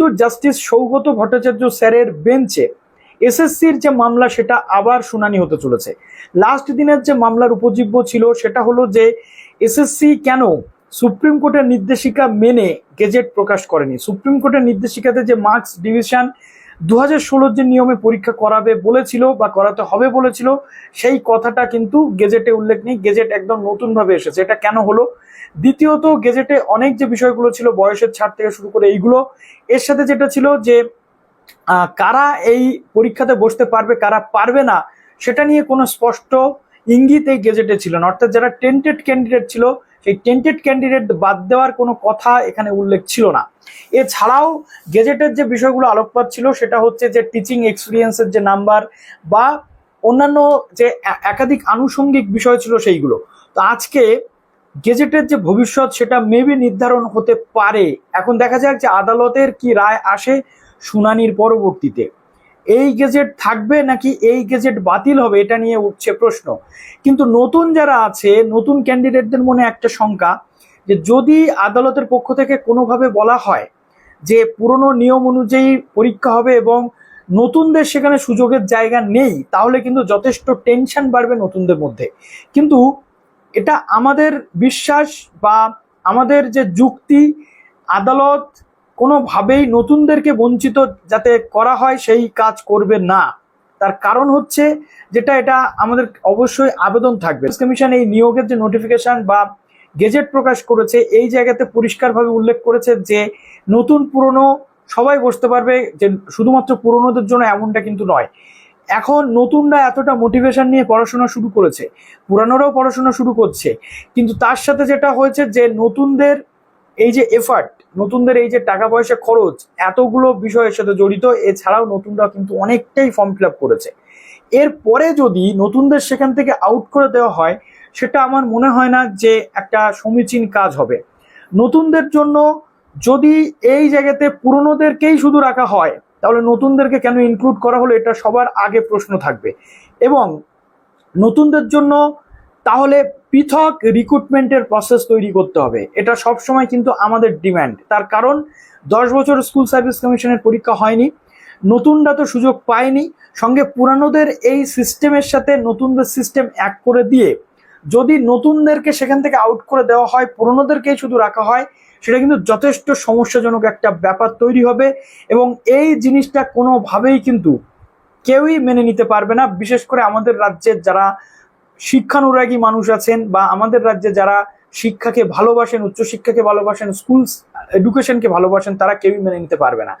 কিন্তু জাস্টিস সৌগত ভট্টাচার্য স্যারের বেঞ্চে এসএসসির যে মামলা, সেটা আবার শুনানি হতে চলেছে। লাস্ট দিনের যে মামলার উপজীব্য ছিল, সেটা হলো যে এসএসসি কেন সুপ্রিম কোর্টের নির্দেশিকা মেনে গেজেট প্রকাশ করেনি? সুপ্রিম কোর্টের নির্দেশিকাতে যে মার্কস ডিভিশন দু হাজার ষোলোর যে নিয়মে পরীক্ষা করাবে বলেছিল বা করাতে হবে বলেছিল, সেই কথাটা কিন্তু গেজেটে উল্লেখ নেই। গেজেট একদম নতুনভাবে এসেছে। এটা কেন হলো? দ্বিতীয়ত, গেজেটে অনেক যে বিষয়গুলো ছিল, বয়সের ছাড় থেকে শুরু করে এইগুলো, এর সাথে যেটা ছিল যে কারা এই পরীক্ষাতে বসতে পারবে, কারা পারবে না, সেটা নিয়ে কোনো স্পষ্ট ইঙ্গিত এই গেজেটে ছিল না। অর্থাৎ যারা টেন্টেড ক্যান্ডিডেট ছিল সেই টেন্টেড ক্যান্ডিডেট বাদ দেওয়ার কোনো কথা এখানে উল্লেখ ছিল না। এছাড়াও গেজেটের যে বিষয়গুলো আলোকপাত ছিল, সেটা হচ্ছে যে টিচিং এক্সপিরিয়েন্সের যে নাম্বার বা অন্যান্য যে একাধিক আনুষঙ্গিক বিষয় ছিল সেইগুলো। তো আজকে গেজেটের যে ভবিষ্যৎ, সেটা মেবি নির্ধারণ হতে পারে। এখন দেখা যাক যে আদালতের কি রায় আসে শুনানির পরবর্তীতে। এই গেজেট থাকবে নাকি এই গেজেট বাতিল হবে, এটা নিয়ে উঠছে প্রশ্ন। কিন্তু নতুন যারা আছে, নতুন ক্যান্ডিডেটদের মনে একটা শঙ্কা যে যদি আদালতের পক্ষ থেকে কোনোভাবে বলা হয় যে পুরনো নিয়ম অনুযায়ী পরীক্ষা হবে এবং নতুনদের সেখানে সুযোগের জায়গা নেই, তাহলে কিন্তু যথেষ্ট টেনশন বাড়বে নতুনদের মধ্যে। কিন্তু এটা আমাদের বিশ্বাস বা আমাদের যে যুক্তি, আদালত কোনোভাবেই নতুনদেরকে বঞ্চিত যাতে করা হয় সেই কাজ করবে না। তার কারণ হচ্ছে যেটা, এটা আমাদের অবশ্যই আবেদন থাকবে। কমিশন এই নিয়োগের যে নোটিফিকেশন বা গেজেট প্রকাশ করেছে, এই জায়গাতে পরিষ্কারভাবে উল্লেখ করেছে যে, নতুন, পুরনো সবাই বসতে পারবে যে, শুধুমাত্র পুরনোদের জন্য এমনটা কিন্তু নয়। এখন নতুনরা এতটা মোটিভেশন নিয়ে পড়াশোনা শুরু করেছে, পুরানোরাও পড়াশোনা শুরু করছে। কিন্তু তার সাথে যেটা হয়েছে যে, নতুনদের এই যে এফার্ট নতুনদের এই যে টাকা পয়সা খরচ, এতগুলো বিষয়ের সাথে জড়িত, এছাড়াও নতুনরা কিন্তু অনেকটাই ফর্ম ফিল করেছে। এরপরে যদি নতুনদের সেখান থেকে আউট করে দেওয়া হয়, সেটা আমার মনে হয় না যে একটা সমীচীন কাজ হবে। নতুনদের জন্য যদি এই জায়গাতে পুরনোদেরকেই শুধু রাখা হয়, তাহলে নতুনদেরকে কেন ইনক্লুড করা হলো, এটা সবার আগে প্রশ্ন থাকবে। এবং নতুনদের জন্য তাহলে পৃথক রিক্রুটমেন্টের প্রসেস তৈরি করতে হবে। এটা সব সময় কিন্তু আমাদের ডিম্যান্ড তার কারণ, দশ বছর স্কুল সার্ভিস কমিশনের পরীক্ষা হয়নি, নতুনরা তো সুযোগ পায়নি, সঙ্গে পুরানোদের এই সিস্টেমের সাথে নতুনদের সিস্টেম এক করে দিয়ে, যদি নতুনদেরকে সেখান থেকে আউট করে দেওয়া হয়, পুরনোদেরকেই শুধু রাখা হয়, সেটা কিন্তু যথেষ্ট সমস্যাজনক একটা ব্যাপার তৈরি হবে এবং এই জিনিসটা কোনোভাবেই কিন্তু কেউই মেনে নিতে পারবে না, বিশেষ করে আমাদের রাজ্যের যারা শিক্ষানুরাগী মানুষ আছেন বা আমাদের রাজ্যে যারা শিক্ষাকে ভালোবাসেন, উচ্চশিক্ষাকে ভালোবাসেন স্কুল এডুকেশনকে ভালোবাসেন, তারা কেউই মেনে নিতে পারবে না।